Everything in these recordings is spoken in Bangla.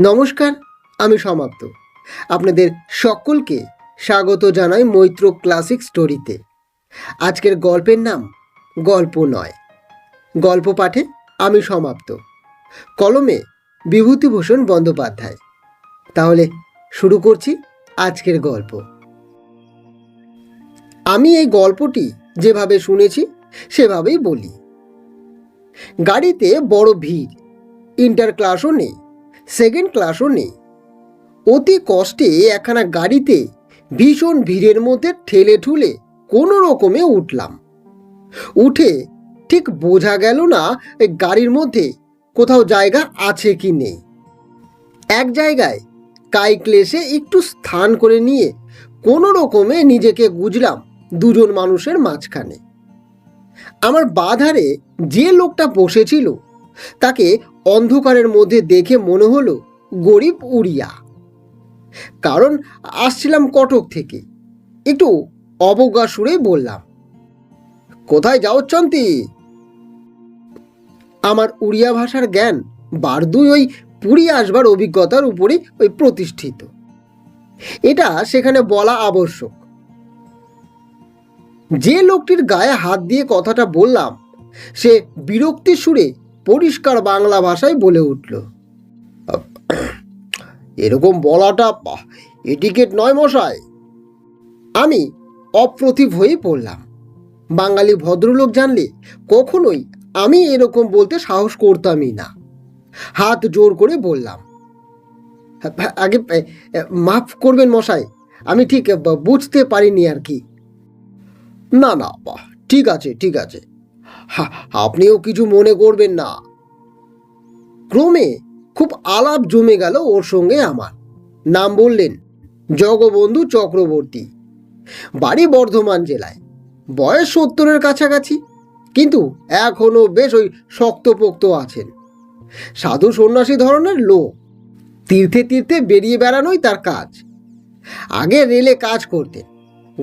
নমস্কার, আমি সমাপ্ত। আপনাদের সকলকে স্বাগত জানাই মৈত্র ক্লাসিক স্টোরিতে। আজকের গল্পের নাম গল্প নয়। গল্প পাঠে আমি সমাপ্ত। কলমে বিভূতিভূষণ বন্দ্যোপাধ্যায়। তাহলে শুরু করছি আজকের গল্প। আমি এই গল্পটি যেভাবে শুনেছি, সেভাবেই বলি। গাড়িতে বড় ভিড়। ইন্টার ক্লাসও নেই। সেকেন্ড ক্লাসও নেই। অতি কষ্টে একখানা গাড়িতে ভীষণ ভিড়ের মধ্যে ঠেলে ঠুলে কোনো রকমে উঠলাম। উঠে ঠিক বোঝা গেল না গাড়ির মধ্যে কোথাও জায়গা আছে কি নেই। এক জায়গায় কাইক্লেসে একটু স্থান করে নিয়ে কোনো রকমে নিজেকে গুজলাম দুজন মানুষের মাঝখানে। আমার বাধারে যে লোকটা বসেছিল তাকে অন্ধকারের মধ্যে দেখে মনে হলো গরিব উড়িয়া। কারণ আসছিলাম কটক থেকে। একটু অবজ্ঞা সুরে বললাম, কোথায় যাও চন্তি? আমার উড়িয়া ভাষার জ্ঞান বারদুই ওই পুরী আসবার অভিজ্ঞতার উপরে ওই প্রতিষ্ঠিত। এটা সেখানে বলা আবশ্যক। যে লোকটির গায়ে হাত দিয়ে কথাটা বললাম, সে বিরক্তি সুরে পরিষ্কার বাংলা ভাষায় বলে উঠল। এরকম বলাটা এটিকেট নয় মশাই। আমি অপ্রতিভ হয়ে পড়লাম। বাঙালি ভদ্রলোক জানলে কখনোই আমি এরকম বলতে সাহস করতামই না। হাত জোর করে বললাম, আগে মাফ করবেন মশাই, আমি ঠিক বুঝতে পারিনি আর কি। না না ঠিক আছে ঠিক আছে। আপনিও কিছু মনে করবেন না। ক্রমে খুব আলাপ জমে গেল ওর সঙ্গে আমার। নাম বললেন জগবন্ধু চক্রবর্তী। বাড়ি বর্ধমান জেলায়। বয়স সত্তরের কাছাকাছি, কিন্তু এখনও বেশ ওই শক্তপোক্ত আছেন। সাধু সন্ন্যাসী ধরনের লোক। তীর্থে তীর্থে বেরিয়ে বেড়ানোই তার কাজ। আগে রেলে কাজ করতেন।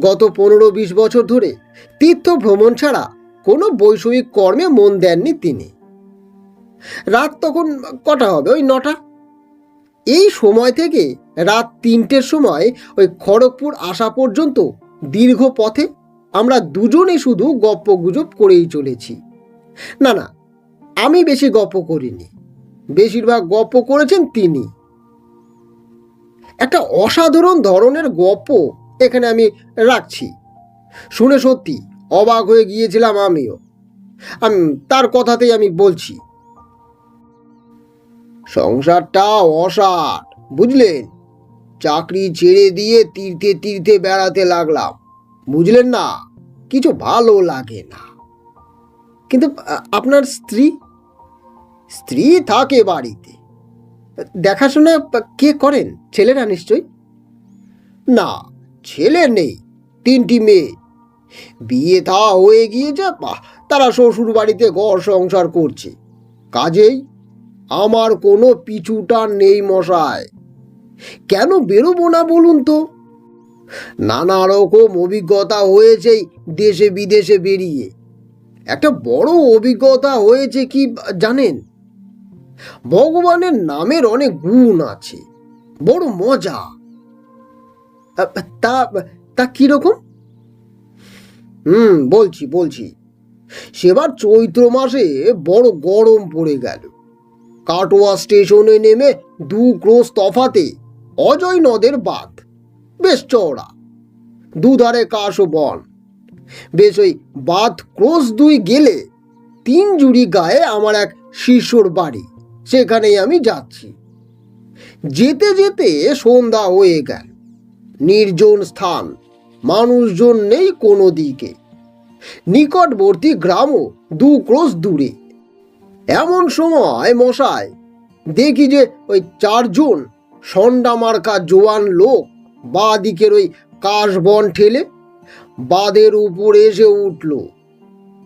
গত পনেরো বিশ বছর ধরে তীর্থ ভ্রমণ ছাড়া কোনো বৈষয়িক কর্মে মন দেননি তিনি। রাত তখন কটা হবে ওই নটা? এই সময় থেকে রাত তিনটের সময় ওই খড়গপুর আসা পর্যন্ত দীর্ঘ পথে আমরা দুজনে শুধু গপ্প গুজব করেই চলেছি। না না, আমি বেশি গপ্প করিনি। বেশিরভাগ গপ্প করেছেন তিনি। একটা অসাধারণ ধরনের গপ্প এখানে আমি রাখছি। শুনে সত্যি অবাক হয়ে গিয়েছিলাম আমিও। আমি, তার কথাতেই আমি বলছি। সংসারটা অসাট বুঝলেন? চাকরি ছেড়ে দিয়ে তীর্থে তীর্থে বেড়াতে লাগলাম, বুঝলেন না? কিছু ভালো লাগে না। কিন্তু আপনার স্ত্রী? স্ত্রী থাকে বাড়িতে। দেখাশোনা কে করেন? ছেলেরা নিশ্চয়ই? না, ছেলে নেই, তিনটি মেয়ে। বিয়ে থা হয়ে গিয়েছে তারা শ্বশুর বাড়িতে ঘর সংসার করছে। কাজেই আমার কোনো পিছুটা নেই মশায় কেন বেরোবো না বলুন তো? নানা রকম অভিজ্ঞতা হয়েছে দেশে বিদেশে বেরিয়ে। একটা বড় অভিজ্ঞতা হয়েছে কি জানেন? ভগবানের নামের অনেক গুণ আছে। বড় মজা। তা তা কীরকম? হুম, বলছি বলছি। সেবার চৈত্র মাসে বড় গরম পড়ে গেল। কাটোয়া স্টেশনে নেমে দু ক্রোশ তফাতে অজয় নদের বাঁধ। বেশ চওড়া, দুধারে কাশ ও বন। বেশ ওই বাঁধ ক্রোশ দুই গেলে তিন জুড়ি গায়ে আমার এক শিশুর বাড়ি। সেখানেই আমি যাচ্ছি। যেতে যেতে সন্ধ্যা হয়ে গেল। নির্জন স্থান মানুষজন নেই কোনো দিকে। নিকটবর্তী গ্রামও দু ক্রোশ দূরে। এমন সময় মশাই, দেখি যে ওই চারজন সন্ডা মার্কা জোয়ান লোক বা দিকের ওই কাশবন ঠেলে বাঁধের উপরে এসে উঠল।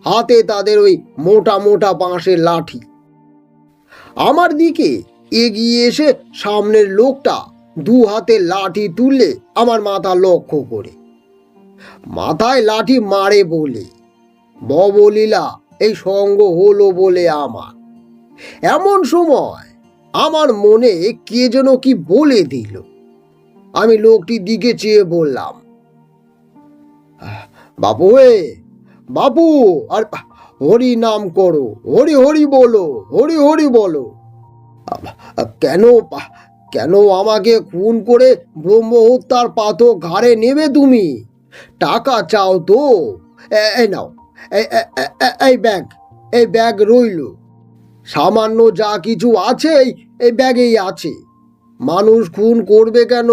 হাতে তাদের ওই মোটা মোটা বাঁশের লাঠি। আমার দিকে এগিয়ে এসে সামনের লোকটা দু হাতে লাঠি তুললে আমার মাথা লক্ষ্য করে। মাথায় লাঠি মারে বলে। ববলীলা, এই সঙ্গ হলো বলে আমার। এমন সময় আমার মনে কে যেন কি বলে দিল। আমি লোকটির দিকে চেয়ে বললাম, বাপু এ বাপু, আর হরি নাম করো, হরি হরি বলো, হরি হরি বলো। কেন কেন আমাকে খুন করে ব্রহ্ম হত্যার পাথর ঘাড়ে নেবে তুমি? টাকা চাও তো? এই নাও। এই- ব্যাগ, এই ব্যাগ রইল। সামান্য যা কিছু আছে এই ব্যাগেই আছে। মানুষ খুন করবে কেন?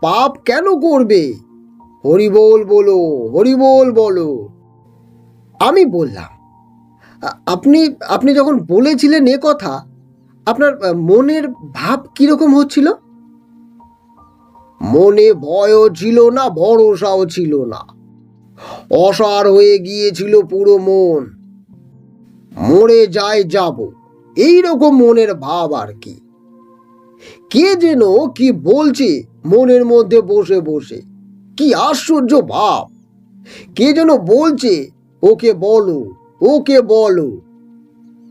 পাপ কেন করবে? হরিবোল বলো হরিবোল বলো। আমি বললাম আপনি আপনি যখন বলেছিলেন এ কথা, আপনার মনের ভাব কীরকম হচ্ছিল? মনে ভয়ও ছিল না, ভরসাও ছিল না। অসার হয়ে গিয়েছিল পুরো মন। মরে যায় যাব এই রকম মনের ভাব আর কি। কে যেন কি বলছে মনের মধ্যে বসে বসে, কি আশ্চর্য ভাব। কে যেন বলছে, ওকে বলো ওকে বলো।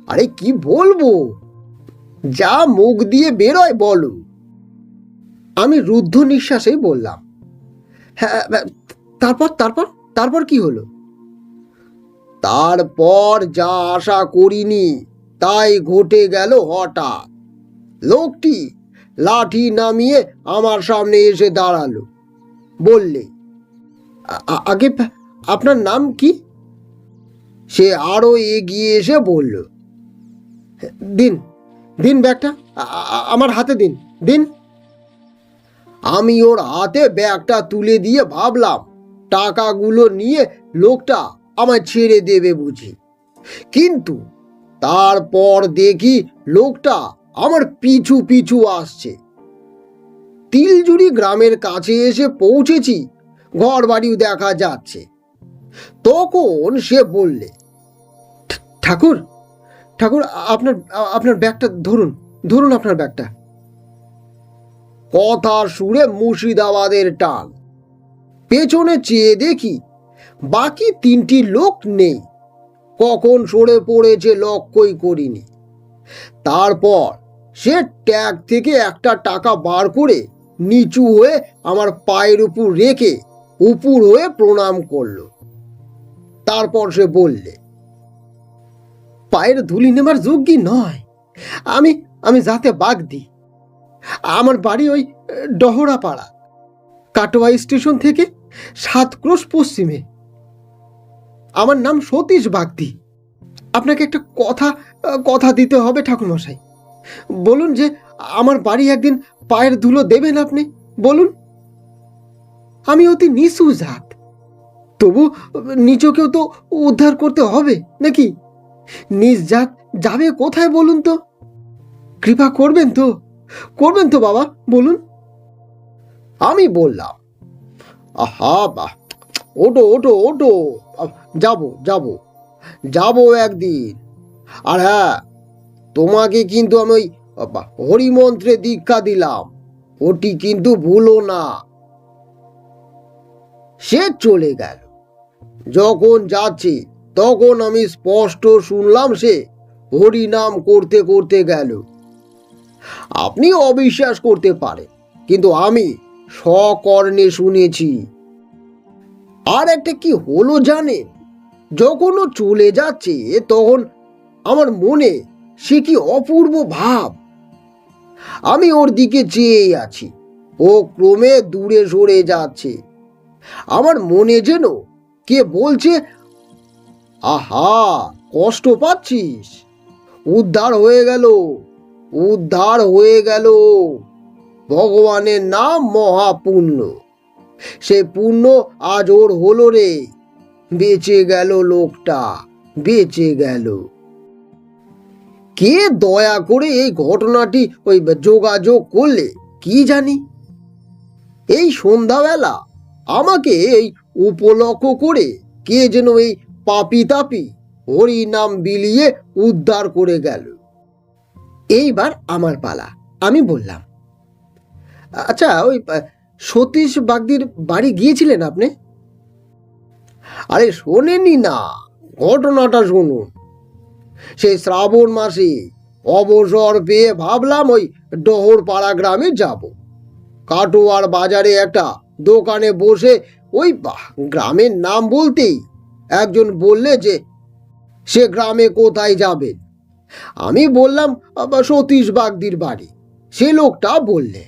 আরে কি বলব? যা মুখ দিয়ে বেরোয় বলো। আমি রুদ্ধ নিঃশ্বাসেই বললাম হ্যাঁ হ্যাঁ, তারপর তারপর তারপর কি হলো? তারপর যা আশা করিনি তাই ঘটে গেল হঠাৎ। লোকটি লাঠি নামিয়ে আমার সামনে এসে দাঁড়াল। বললে "আ- আ- আগে আপনার নাম কি? সে আরও এগিয়ে এসে বলল দিন দিন ব্যাগটা আমার হাতে দিন দিন। আমি ওর হাতে ব্যাগটা তুলে দিয়ে ভাবলাম, টাকাগুলো নিয়ে লোকটা আমায় ছেড়ে দেবে বুঝি। কিন্তু তারপর দেখি লোকটা আমার পিছু পিছু আসছে। তিলজুড়ি গ্রামের কাছে এসে পৌঁছেছি ঘর বাড়িও দেখা যাচ্ছে। তখন সে বললে ঠাকুর ঠাকুর, আপনার আপনার ব্যাগটা ধরুন ধরুন আপনার ব্যাগটা। কথা শুনে মুর্শিদাবাদের টান। পেছনে চেয়ে দেখি বাকি তিনটি লোক নেই। কখন সরে পড়েছে লক্ষ্যই করিনি। তারপর সে ট্যাগ থেকে একটা টাকা বার করে নিচু হয়ে আমার পায়ের উপর রেখে উপর হয়ে প্রণাম করল। তারপর সে বললে, পায়ের ধুলি নেবার যোগ্যই নয়। আমি আমি যাতে বাগ দিই। আমার বাড়ি ওই ডহরা পাড়া কাটোয়া স্টেশন থেকে সাত ক্রোশ পশ্চিমে। আমার নাম সতীশ বাগদি। আপনাকে একটা কথা কথা দিতে হবে ঠাকুরমশাই। বলুন যে, আমার বাড়ি একদিন পায়ের ধুলো দেবেন আপনি? বলুন। আমি অতি নিচু জাত। তবু নিচকেও তো উদ্ধার করতে হবে, নাকি? নিজ জাত যাবে কোথায় বলুন তো? কৃপা করবেন তো। করবেন তো বাবা, বলুন। আমি বললাম, আহা বাহ, ওটো ওটো ওটো যাব যাব যাব একদিন। আর হ্যাঁ তোমাকে কিন্তু আমি ওই হরিমন্ত্রে দীক্ষা দিলাম, ওটি কিন্তু ভুলো না। সে চলে গেল। যখন যাচ্ছে, তখন আমি স্পষ্ট শুনলাম সে হরিনাম করতে করতে গেল। আপনি অবিশ্বাস করতে পারেন, কিন্তু আমি সকর্ণে শুনেছি। আর একটা কি হলো জানেন? যখন ও চলে যাচ্ছে, তখন আমার মনে সে কি অপূর্ব ভাব। আমি ওর দিকে চেয়ে আছি, ও ক্রমে দূরে সরে যাচ্ছে। আমার মনে যেন কে বলছে, আহা, কষ্ট পাচ্ছিস, উদ্ধার হয়ে গেল। উদ্ধার হয়ে গেল। ভগবানের নাম মহাপুণ্য। সে পুণ্য আজ ওর হলো রে। বেঁচে গেল লোকটা, বেঁচে গেল। কে দয়া করে এই ঘটনাটি ওই যোগাযোগ করলে, কি জানি? এই সন্ধ্যাবেলা আমাকে এই উপলক্ষ করে কে যেন এই পাপি তাপি হরি নাম বিলিয়ে উদ্ধার করে গেল। এইবার আমার পালা, আমি বললাম। আচ্ছা ওই সতীশ বাগদির বাড়ি গিয়েছিলেন আপনি? আরে শোনেনি না, ঘটনাটা শুনুন। সেই শ্রাবণ মাসে অবসর পেয়ে ভাবলাম ওই ডহরপাড়া গ্রামে যাব। কাটোয়ার বাজারে একটা দোকানে বসে ওই গ্রামের নাম বলতেই একজন বললে যে, সে গ্রামে কোথায় যাবেন? আমি বললাম সতীশ বাগদির বাড়ি। সে লোকটা বললে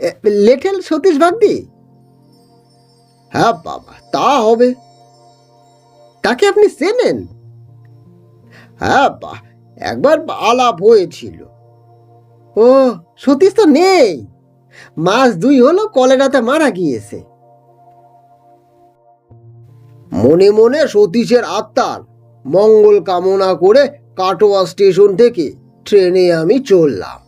"এ, লেটেল সতীশ বাগদি? হ্যাঁ বাবা তা হবে। তাকে আপনি চেনেন? হ্যাঁ বা একবার আলাপ হয়েছিল। ও সতীশ তো নেই। মাস দুই হলো কলেরাতে মারা গিয়েছে। মনে মনে সতীশের আত্মার মঙ্গল কামনা করে কাটোয়া স্টেশন থেকে ট্রেনে আমি চললাম।